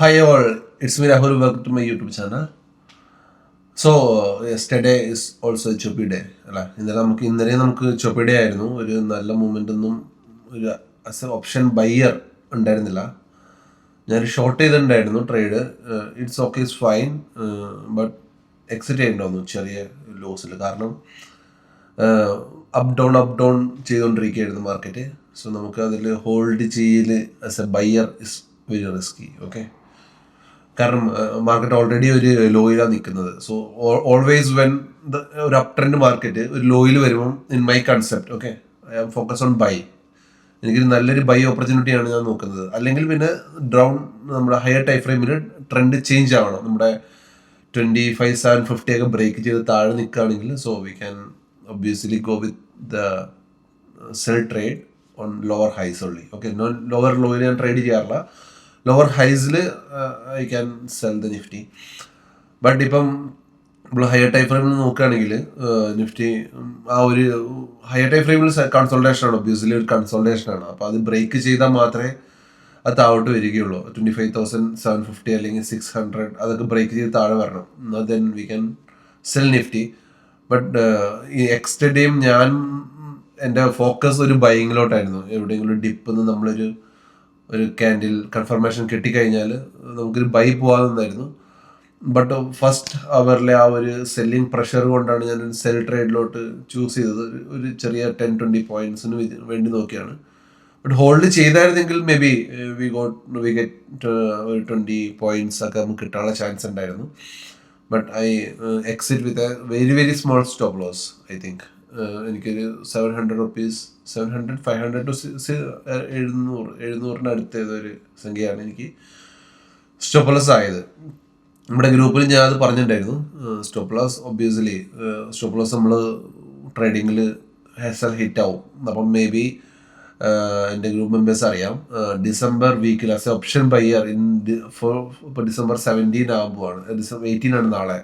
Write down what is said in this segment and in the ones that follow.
Hi all, it's me Rahul. Welcome to my YouTube channel. So yesterday is also choppy day അല്ല? ഇന്നലെ നമുക്ക് ഇന്നലെ നമുക്ക് ചൊപ്പി day ആയിരുന്നു. ഒരു നല്ല മൂമെന്റ് ഒന്നും ഒരു ആസ് എ ഓപ്ഷൻ ബയ്യർ ഉണ്ടായിരുന്നില്ല. ഞാൻ ഷോർട്ട് ചെയ്തിട്ടുണ്ടായിരുന്നു trade it's okay is fine but exit ചെയ്യണ്ടായിരുന്നു ചെറിയ ലോസിൽ കാരണം അപ്പ് ഡൗൺ അപ്പ് ഡൗൺ ചെയ്തുകൊണ്ടിരിക്കുകയായിരുന്നു മാർക്കറ്റ് സോ നമുക്ക് അതിൽ ഹോൾഡ് ചെയ്യൽ as a buyer is very risky okay കാരണം മാർക്കറ്റ് ഓൾറെഡി ഒരു ലോയിലാണ് നിൽക്കുന്നത് സോ ഓൾവേസ് വെൻ ഒരു അപ് ട്രെൻഡ് മാർക്കറ്റ് ഒരു ലോയിൽ വരുമ്പം in my concept okay I am focus on buy എനിക്കൊരു നല്ലൊരു ബൈ ഓപ്പർച്യൂണിറ്റിയാണ് ഞാൻ നോക്കുന്നത്. അല്ലെങ്കിൽ പിന്നെ ഡൗൺ നമ്മുടെ ഹയർ ടൈം ഫ്രെയിമിൽ ട്രെൻഡ് ചേഞ്ച് ആവണം. നമ്മുടെ ട്വന്റി ഫൈവ് സെവൻ ഫിഫ്റ്റി ഒക്കെ ബ്രേക്ക് ചെയ്ത് താഴെ നിൽക്കുകയാണെങ്കിൽ so we can obviously go with the sell trade on lower highs only okay lower ലോയിൽ ഞാൻ ട്രേഡ് ചെയ്യാറില്ല. Lower ഹൈസിൽ I can sell the Nifty but ഇപ്പം നമ്മൾ ഹയർ ടൈം ഫ്രെയിമിൽ നോക്കുകയാണെങ്കിൽ നിഫ്റ്റി ആ ഒരു ഹയർ ടൈം ഫ്രെയിമിൽ കൺസോൾട്ടേഷൻ ആണ് ഒബ്വിയസ്ലി ഒരു കൺസോൾട്ടേഷൻ ആണ്. അപ്പോൾ അത് ബ്രേക്ക് ചെയ്താൽ മാത്രമേ അത് താഴോട്ട് വരികയുള്ളൂ. Twenty five thousand seven fifty അല്ലെങ്കിൽ സിക്സ് ഹൺഡ്രഡ് അതൊക്കെ ബ്രേക്ക് ചെയ്ത് താഴെ വരണം. എന്നാൽ then we can sell Nifty but ഈ എക്സ്റ്റഡേയും ഞാൻ എന്റെ ഫോക്കസ് ഒരു ബൈങ്ങിലോട്ടായിരുന്നു എവിടെയെങ്കിലും ഡിപ്പ് നിന്ന് നമ്മളൊരു ഒരു ക്യാൻഡിൽ കൺഫർമേഷൻ കിട്ടിക്കഴിഞ്ഞാൽ നമുക്കൊരു ബൈ പോകാമെന്നായിരുന്നു ബട്ട് ഫസ്റ്റ് അവറിലെ ആ ഒരു സെല്ലിംഗ് പ്രഷർ കൊണ്ടാണ് ഞാൻ സെൽ ട്രേഡിലോട്ട് ചൂസ് ചെയ്തത്. ഒരു ചെറിയ ടെൻ ട്വന്റി പോയിന്റ്സിന് വേണ്ടി നോക്കിയാണ്. But hold ചെയ്തായിരുന്നെങ്കിൽ may be we got we get ഒരു ട്വന്റി പോയിന്റ്സ് ഒക്കെ നമുക്ക് കിട്ടാനുള്ള ചാൻസ് ഉണ്ടായിരുന്നു. But I exit with a very very small stop loss I think എനിക്കൊരു seven hundred rupees seven hundred five hundred two എഴുന്നൂറ് എഴുന്നൂറിന്റെ അടുത്ത് ഏതൊരു സംഖ്യയാണ് എനിക്ക് സ്റ്റോപ്പ്ലസ് ആയത്. നമ്മുടെ ഗ്രൂപ്പിൽ ഞാൻ അത് പറഞ്ഞിട്ടുണ്ടായിരുന്നു. സ്റ്റോപ്പ്ലസ് ഒബ്വിയസ്ലി സ്റ്റോപ്പ് ലോസ് നമ്മൾ ട്രേഡിങ്ങിൽ ഹെസൽ ഹിറ്റ് ആവും. അപ്പം മേ ബി എന്റെ ഗ്രൂപ്പ് മെമ്പേഴ്സ് അറിയാം. ഡിസംബർ വീക്കിൽ as a option buyer in four ഇപ്പോൾ ഡിസംബർ സെവന്റീൻ ആകുമ്പോഴാണ് ഡിസംബർ എയ്റ്റീൻ ആണ് നാളെ.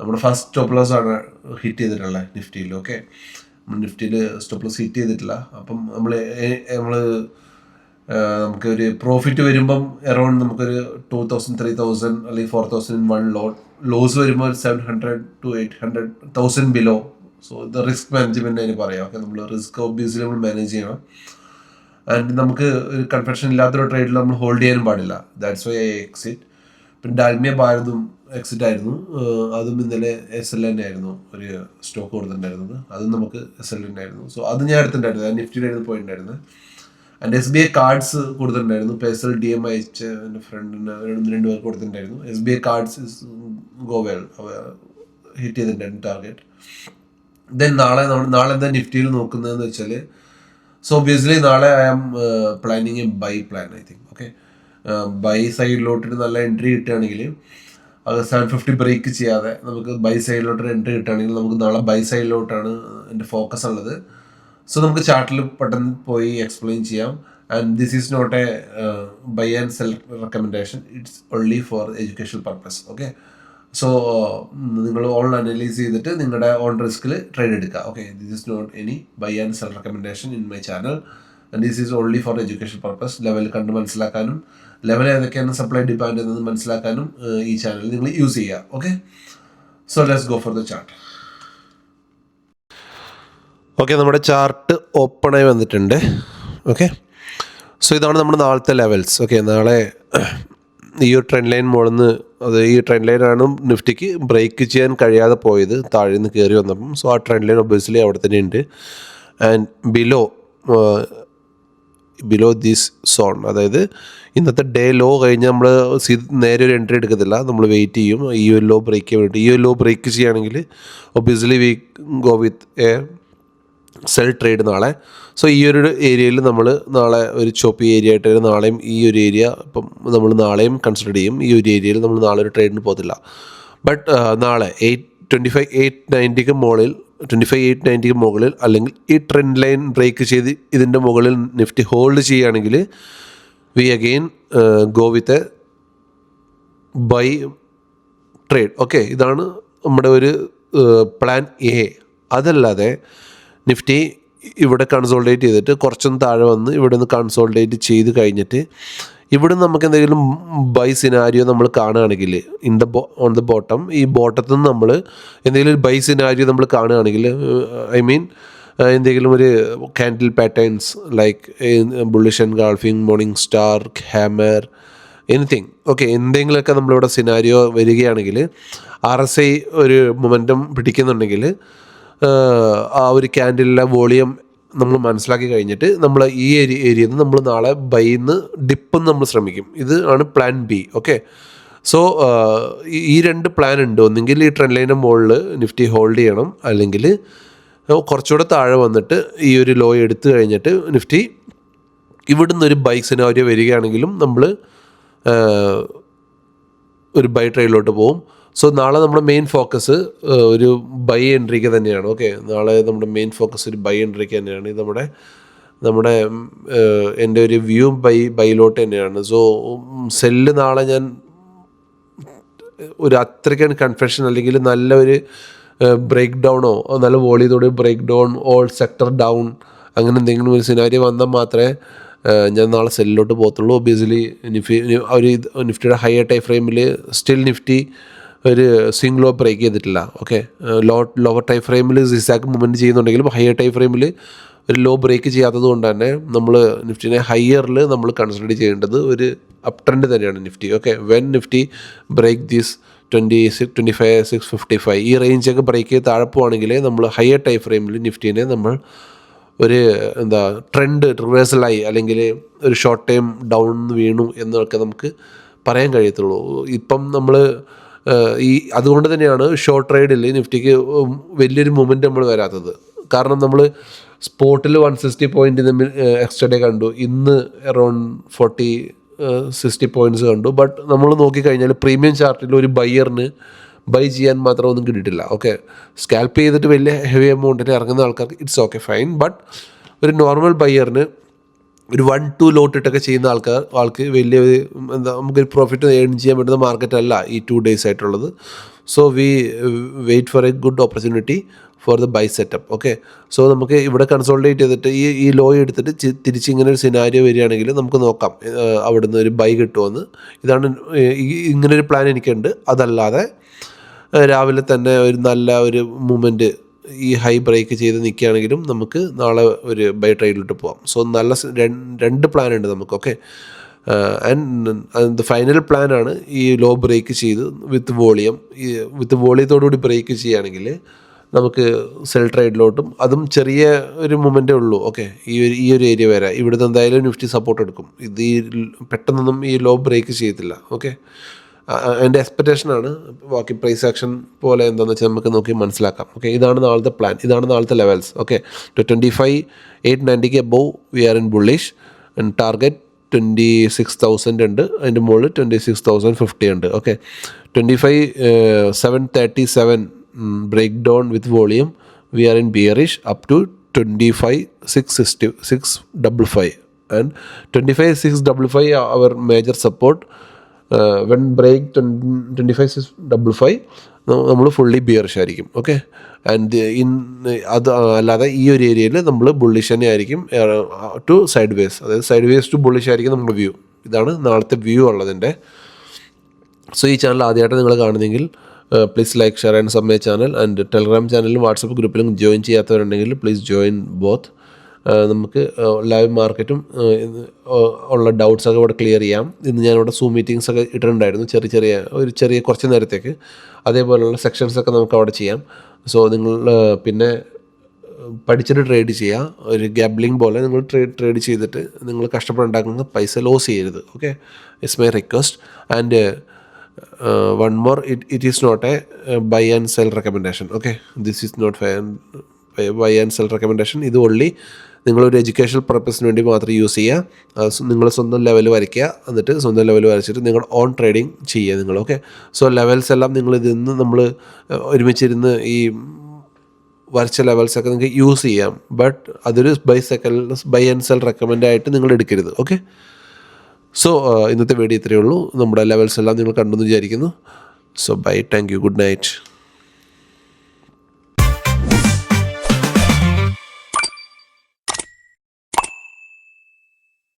നമ്മുടെ ഫസ്റ്റ് സ്റ്റോപ്പ് ലോസ് ആണ് ഹിറ്റ് ചെയ്തിട്ടുള്ളത് നിഫ്റ്റിയിൽ ഓക്കെ നിഫ്റ്റിയിൽ സ്റ്റോപ്പ് ലോസ് ഹിറ്റ് ചെയ്തിട്ടില്ല. അപ്പം നമ്മൾ നമ്മൾ നമുക്ക് ഒരു പ്രോഫിറ്റ് വരുമ്പം അറൗണ്ട് നമുക്കൊരു ടു തൗസൻഡ് ത്രീ തൗസൻഡ് അല്ലെങ്കിൽ four thousand in one low loss വരുമ്പോൾ ഒരു seven hundred two eight hundred thousand below so ഇത് റിസ്ക് മാനേജ്മെന്റ് അതിന് പറയാം. ഓക്കെ നമ്മൾ റിസ്ക് ഒബ്വിയസ്ലി നമ്മൾ മാനേജ് ചെയ്യണം. ആൻഡ് നമുക്ക് ഒരു കൺഫെക്ഷൻ ഇല്ലാത്തൊരു ട്രേഡിൽ നമ്മൾ ഹോൾഡ് ചെയ്യാനും പാടില്ല. ദാറ്റ്സ് വൈ ഐ എക്സിറ്റ് പിന്നെ ഡാൽമിയ ഭാരതും എക്സിറ്റ് ആയിരുന്നു. അതും ഇന്നലെ എസ് എൽ തന്നെ ആയിരുന്നു. ഒരു സ്റ്റോക്ക് കൊടുത്തിട്ടുണ്ടായിരുന്നത്. അതും നമുക്ക് എസ് എൽ എൻ ആയിരുന്നു. സോ അത് ഞാൻ എടുത്തിട്ടുണ്ടായിരുന്നു നിഫ്റ്റിയിലായിരുന്നു പോയിട്ടുണ്ടായിരുന്നത്. And S B I cards കൊടുത്തിട്ടുണ്ടായിരുന്നു. പേഴ്സൽ ഡി എം അയച്ച എന്റെ ഫ്രണ്ടിന് രണ്ട് പേർക്ക് കൊടുത്തിട്ടുണ്ടായിരുന്നു. S B I cards goal hit ചെയ്തിട്ടുണ്ടായിരുന്നു ടാർഗറ്റ് ദെൻ നാളെ നമ്മൾ നാളെ എന്താ നിഫ്റ്റിയിൽ നോക്കുന്നതെന്ന് വെച്ചാൽ സോ ഒബിയസ്ലി നാളെ I am planning a buy plan I think okay buy സൈഡിലോട്ട് നല്ല എൻട്രി കിട്ടുകയാണെങ്കിൽ അത് സെവൻ ഫിഫ്റ്റി ബ്രേക്ക് ചെയ്യാതെ നമുക്ക് ബൈ സൈഡിലോട്ട് എൻട്രി കിട്ടുകയാണെങ്കിൽ നമുക്ക് നാളെ ബൈ സൈഡിലോട്ടാണ് എന്റെ ഫോക്കസ് ഉള്ളത്. സോ നമുക്ക് ചാർട്ടിൽ പെട്ടെന്ന് പോയി എക്സ്പ്ലെയിൻ ചെയ്യാം. And this is not a buy and sell recommendation it's only for education purpose okay so നിങ്ങൾ ഓൺ അനലൈസ് ചെയ്തിട്ട് നിങ്ങളുടെ ഓൺ റിസ്കിൽ ട്രേഡ് എടുക്കുക. Okay this is not any buy and sell recommendation in my channel and this is only for education purpose level കണ്ട് മനസ്സിലാക്കാനും level ഏതൊക്കെയാണ് supply demand എന്നത് മനസ്സിലാക്കാനും ഈ ചാനൽ നിങ്ങൾ യൂസ് ചെയ്യുക. Okay so let's go for the chart okay നമ്മുടെ chart ഓപ്പണായി വന്നിട്ടുണ്ട്. ഓക്കെ സോ ഇതാണ് നമ്മുടെ നാളത്തെ ലെവൽസ് ഓക്കെ നാളെ ഈ ഒരു ട്രെൻഡ് ലൈൻ മുകളിൽ അത് ഈ ട്രെൻഡ് ലൈനാണ് നിഫ്റ്റിക്ക് ബ്രേക്ക് ചെയ്യാൻ കഴിയാതെ പോയത് താഴെ നിന്ന് കയറി വന്നപ്പം. സോ ആ ട്രെൻഡ് ലൈൻ ഒബ്വിയസ്ലി അവിടെ തന്നെ ഉണ്ട്. And below below this zone അതായത് ഇന്നത്തെ ഡേ ലോ കഴിഞ്ഞ് നമ്മൾ നേരെ ഒരു എൻട്രി എടുക്കത്തില്ല. നമ്മൾ വെയിറ്റ് ചെയ്യും. ഈ ഒരു ലോ ബ്രേക്ക് ചെയ്യാൻ വേണ്ടി. ഈ ഒരു ലോ ബ്രേക്ക് ചെയ്യുകയാണെങ്കിൽ obviously we go with a sell trade നാളെ. സോ ഈ ഒരു ഏരിയയിൽ നമ്മൾ നാളെ ഒരു ചോപ്പി ഏരിയ ആയിട്ട് നാളെയും ഈ ഒരു ഏരിയ ഇപ്പം നമ്മൾ നാളെയും കൺസിഡർ ചെയ്യും. ഈ ഒരു ഏരിയയിൽ നമ്മൾ നാളെ ഒരു ട്രേഡിന് പോകത്തില്ല. ബട്ട് നാളെ എയ്റ്റ് ട്വന്റി ഫൈവ് എയ്റ്റ് നയന്റിക്ക് മുകളിൽ ട്വന്റി ഫൈവ് എയ്റ്റ് നയന്റിക്ക് മുകളിൽ അല്ലെങ്കിൽ ഈ ട്രെൻഡ് ലൈൻ ബ്രേക്ക് ചെയ്ത് ഇതിന്റെ മുകളിൽ നിഫ്റ്റി ഹോൾഡ് ചെയ്യുകയാണെങ്കിൽ we again go with a buy trade okay ഇതാണ് നമ്മുടെ ഒരു പ്ലാൻ എ അതല്ലാതെ നിഫ്റ്റി ഇവിടെ കൺസോൾഡേറ്റ് ചെയ്തിട്ട് കുറച്ചൊന്ന് താഴെ വന്ന് ഇവിടെ നിന്ന് കൺസോൾഡേറ്റ് ചെയ്ത് കഴിഞ്ഞിട്ട് ഇവിടെ നമുക്ക് എന്തെങ്കിലും ബൈ സിനാരിയോ നമ്മൾ കാണുകയാണെങ്കിൽ in the on the bottom ഈ ബോട്ടത്തിൽ നിന്ന് നമ്മൾ എന്തെങ്കിലും ബൈ സിനാരിയോ നമ്മൾ കാണുകയാണെങ്കിൽ ഐ മീൻ എന്തെങ്കിലും ഒരു candle patterns like bullish engulfing morning star hammer anything okay എന്തെങ്കിലുമൊക്കെ നമ്മളിവിടെ സിനാരിയോ വരികയാണെങ്കിൽ ആർ എസ് ഐ ഒരു മൊമെന്റം പിടിക്കുന്നുണ്ടെങ്കിൽ ആ ഒരു ക്യാൻഡിലെ വോളിയം നമ്മൾ മനസ്സിലാക്കി കഴിഞ്ഞിട്ട് നമ്മൾ ഈ ഏരിയ ഏരിയയിൽ നിന്ന് നമ്മൾ നാളെ ബൈന്ന് ഡിപ്പ് നമ്മൾ ശ്രമിക്കും. ഇത് ആണ് പ്ലാൻ ബി ഓക്കെ സോ ഈ രണ്ട് പ്ലാൻ ഉണ്ട്. ഒന്നെങ്കിൽ ഈ ട്രെൻഡ് ലൈന്റെ മുകളിൽ നിഫ്റ്റി ഹോൾഡ് ചെയ്യണം. അല്ലെങ്കിൽ കുറച്ചുകൂടെ താഴെ വന്നിട്ട് ഈ ഒരു ലോ എടുത്തു കഴിഞ്ഞിട്ട് നിഫ്റ്റി ഇവിടുന്ന് ഒരു ബൈക്ക് സിനാരിയോ വരികയാണെങ്കിലും നമ്മൾ ഒരു ബൈ ട്രെയിലോട്ട് പോകും സോ നാളെ നമ്മുടെ മെയിൻ ഫോക്കസ് ഒരു ബൈ എൻട്രിക്ക് തന്നെയാണ്. ഓക്കെ നാളെ നമ്മുടെ മെയിൻ ഫോക്കസ് ഒരു ബൈ എൻട്രിക്ക് തന്നെയാണ്. ഇത് നമ്മുടെ നമ്മുടെ എന്റെ ഒരു വ്യൂ ബൈ ബൈലോട്ട് തന്നെയാണ്. സോ സെല്ല് നാളെ ഞാൻ ഒരു അത്രയ്ക്കാണ് കൺഫെഷൻ അല്ലെങ്കിൽ നല്ലൊരു ബ്രേക്ക് ഡൗണോ നല്ല വോളിയതോടെ break down all sector down അങ്ങനെ എന്തെങ്കിലും ഒരു സിനാരി വന്നാൽ മാത്രമേ ഞാൻ നാളെ സെല്ലിലോട്ട് പോകത്തുള്ളൂ. ഒബിയസ്ലി നിഫ്റ്റി ഒരു നിഫ്റ്റിയുടെ ഹയർ ടൈ ഫ്രെയിമിൽ സ്റ്റിൽ നിഫ്റ്റി ഒരു സ്വിംഗ് ലോ ബ്രേക്ക് ചെയ്തിട്ടില്ല. ഓക്കെ ലോ ലോവർ ടൈം ഫ്രെയിമിൽ സിസാക്ക് മൂവ്മെന്റ് ചെയ്യുന്നുണ്ടെങ്കിലും ഹയർ ടൈം ഫ്രെയിമിൽ ഒരു ലോ ബ്രേക്ക് ചെയ്യാത്തത് കൊണ്ട് തന്നെ നമ്മൾ നിഫ്റ്റിനെ ഹയറിൽ നമ്മൾ കൺസിഡർ ചെയ്യേണ്ടത് ഒരു അപ് ട്രെൻഡ് തന്നെയാണ് Nifty. Okay when Nifty break these twenty six twenty five six fifty five ഈ റേഞ്ചൊക്കെ ബ്രേക്ക് ചെയ്ത് താഴെ നമ്മൾ ഹയർ ടൈം ഫ്രെയിമിൽ നിഫ്റ്റീനെ നമ്മൾ ഒരു എന്താ ട്രെൻഡ് റിവേഴ്സലായി അല്ലെങ്കിൽ ഒരു ഷോർട്ട് ടൈം ഡൗൺ വീണു എന്നൊക്കെ നമുക്ക് പറയാൻ കഴിയത്തുള്ളൂ. ഇപ്പം നമ്മൾ ഈ അതുകൊണ്ട് തന്നെയാണ് ഷോർട്ട് ട്രേഡിൽ നിഫ്റ്റിക്ക് വലിയൊരു മൂമെന്റ് നമ്മൾ വരാത്തത്. കാരണം നമ്മൾ സ്പോട്ടിൽ വൺ സിക്സ്റ്റി പോയിന്റ് നമ്മൾ എക്സ്ട്രാ ഡേ കണ്ടു. ഇന്ന് അറൗണ്ട് ഫോർട്ടി സിക്സ്റ്റി പോയിന്റ്സ് കണ്ടു. ബട്ട് നമ്മൾ നോക്കിക്കഴിഞ്ഞാൽ പ്രീമിയം ചാർട്ടിൽ ഒരു ബയ്യറിന് ബൈ ചെയ്യാൻ മാത്രം ഒന്നും കിട്ടിയിട്ടില്ല. ഓക്കെ സ്കാൽപ്പ് ചെയ്തിട്ട് വലിയ ഹെവി എമൗണ്ടിന് ഇറങ്ങുന്ന ആൾക്കാർക്ക് ഇറ്റ്സ് ഓക്കെ ഫൈൻ ബട്ട് ഒരു നോർമൽ ബയ്യറിന് ഒരു വൺ ടു ലോട്ട് ഇട്ടൊക്കെ ചെയ്യുന്ന ആൾക്കാർ ആൾക്ക് വലിയ എന്താ നമുക്കൊരു പ്രോഫിറ്റ് ഏൺ ചെയ്യാൻ പറ്റുന്ന മാർക്കറ്റ് അല്ല ഈ ടു ഡേയ്സ് ആയിട്ടുള്ളത്. So we wait for a good opportunity for the buy setup okay so നമുക്ക് ഇവിടെ കൺസോൾട്ടേറ്റ് ചെയ്തിട്ട് ഈ ഈ ലോ എടുത്തിട്ട് തിരിച്ച് ഇങ്ങനെ ഒരു സിനാരിയോ വരികയാണെങ്കിൽ നമുക്ക് നോക്കാം അവിടുന്ന് ഒരു ബൈ കിട്ടുമെന്ന് ഇതാണ് ഇങ്ങനെ ഇങ്ങനൊരു പ്ലാൻ എനിക്കുണ്ട്. അതല്ലാതെ രാവിലെ തന്നെ ഒരു നല്ല ഒരു മൂമെന്റ് ഈ ഹൈ ബ്രേക്ക് ചെയ്ത് നിൽക്കുകയാണെങ്കിലും നമുക്ക് നാളെ ഒരു ബൈ ട്രെയിനിലോട്ട് പോകാം സോ നല്ല രണ്ട് പ്ലാൻ ഉണ്ട് നമുക്ക് ഓക്കെ ആൻഡ് ഫൈനൽ പ്ലാൻ ആണ് ഈ ലോ ബ്രേക്ക് ചെയ്ത് വിത്ത് വോളിയം ഈ വിത്ത് വോളിയത്തോടുകൂടി ബ്രേക്ക് ചെയ്യുകയാണെങ്കിൽ നമുക്ക് സെൽ ട്രേഡിലോട്ടും അതും ചെറിയ ഒരു മൊമെന്റേ ഉള്ളൂ ഓക്കെ ഈ ഒരു ഈ ഒരു ഏരിയ വരെ. ഇവിടുന്ന് എന്തായാലും നിഫ്റ്റി സപ്പോർട്ട് എടുക്കും. ഇത് ഈ പെട്ടെന്നൊന്നും ഈ ലോ ബ്രേക്ക് ചെയ്യത്തില്ല ഓക്കെ എന്റെ എക്സ്പെക്റ്റേഷനാണ് ബാക്കി പ്രൈസ് ആക്ഷൻ പോലെ എന്താണെന്ന് വെച്ചാൽ നമുക്ക് നോക്കി മനസ്സിലാക്കാം. ഓക്കെ ഇതാണ് നാളത്തെ പ്ലാൻ ഇതാണ് നാളത്തെ levels okay two twenty five eight നയന്റിക്ക് above we are in bullish and target twenty six thousand ഉണ്ട്. അതിന്റെ മുകളിൽ ട്വന്റി സിക്സ് തൗസൻഡ് ഫിഫ്റ്റി ഉണ്ട്. Okay twenty five seven thirty seven break down with volume we are in bearish up to twenty five six sixty six double five and twenty five six double five our major support when break twenty five six double five നമ്മൾ fully bearish ആയിരിക്കും okay and in അത് അല്ലാതെ ഈ ഒരു ഏരിയയിൽ നമ്മൾ bullish തന്നെ ആയിരിക്കും ടു സൈഡ് വേസ് അതായത് സൈഡ് വേസ് ടു ബുള്ളിഷ് ആയിരിക്കും നമ്മുടെ വ്യൂ ഇതാണ് നാളത്തെ വ്യൂ ഉള്ളതിന്റെ സോ ഈ ചാനൽ ആദ്യമായിട്ട് നിങ്ങൾ കാണുന്നെങ്കിൽ please like share and sub my channel and Telegram ചാനലിലും വാട്സപ്പ് ഗ്രൂപ്പിലും ജോയിൻ ചെയ്യാത്തവരുണ്ടെങ്കിൽ പ്ലീസ് ജോയിൻ ബോത്ത് നമുക്ക് ലൈവ് മാർക്കറ്റും ഉള്ള ഡൗട്ട്സ് ഒക്കെ ഇവിടെ ക്ലിയർ ചെയ്യാം. ഇന്ന് ഞാനിവിടെ സൂം മീറ്റിങ്സ് ഒക്കെ ഇട്ടിട്ടുണ്ടായിരുന്നു ചെറിയ ചെറിയ ഒരു ചെറിയ കുറച്ച് നേരത്തേക്ക്. അതേപോലെയുള്ള സെക്ഷൻസ് ഒക്കെ നമുക്ക് അവിടെ ചെയ്യാം. സോ നിങ്ങൾ പിന്നെ പഠിച്ചിട്ട് ട്രേഡ് ചെയ്യുക ഒരു ഗ്യാബ്ലിംഗ് പോലെ നിങ്ങൾ ട്രേഡ് ട്രേഡ് ചെയ്തിട്ട് നിങ്ങൾ കഷ്ടപ്പെട്ടുണ്ടാക്കുന്ന പൈസ ലോസ് ചെയ്യരുത് okay it's my request and one more it it is not a buy and sell recommendation okay this is not buy and sell recommendation ഇത് ഓൺലി നിങ്ങളൊരു എഡ്യൂക്കേഷണൽ പർപ്പസിന് വേണ്ടി മാത്രം യൂസ് ചെയ്യുക. നിങ്ങൾ സ്വന്തം ലെവൽ വരയ്ക്കുക. എന്നിട്ട് സ്വന്തം ലെവൽ വരച്ചിട്ട് നിങ്ങൾ ഓൺ ട്രേഡിങ് ചെയ്യുക നിങ്ങൾ ഓക്കെ സോ ലെവൽസ് എല്ലാം നിങ്ങൾ ഇതിൽ നിന്ന് നമ്മൾ ഒരുമിച്ചിരുന്ന് ഈ വരച്ച ലെവൽസ് ഒക്കെ നിങ്ങൾക്ക് യൂസ് ചെയ്യാം. ബട്ട് അതൊരു buy second buy and sell recommend ആയിട്ട് നിങ്ങൾ എടുക്കരുത് ഓക്കെ സോ ഇന്നത്തെ വീഡിയോ ഇത്രയേ ഉള്ളൂ. നമ്മുടെ ലെവൽസ് എല്ലാം നിങ്ങൾ കണ്ടെന്ന് വിചാരിക്കുന്നു. So bye thank you good night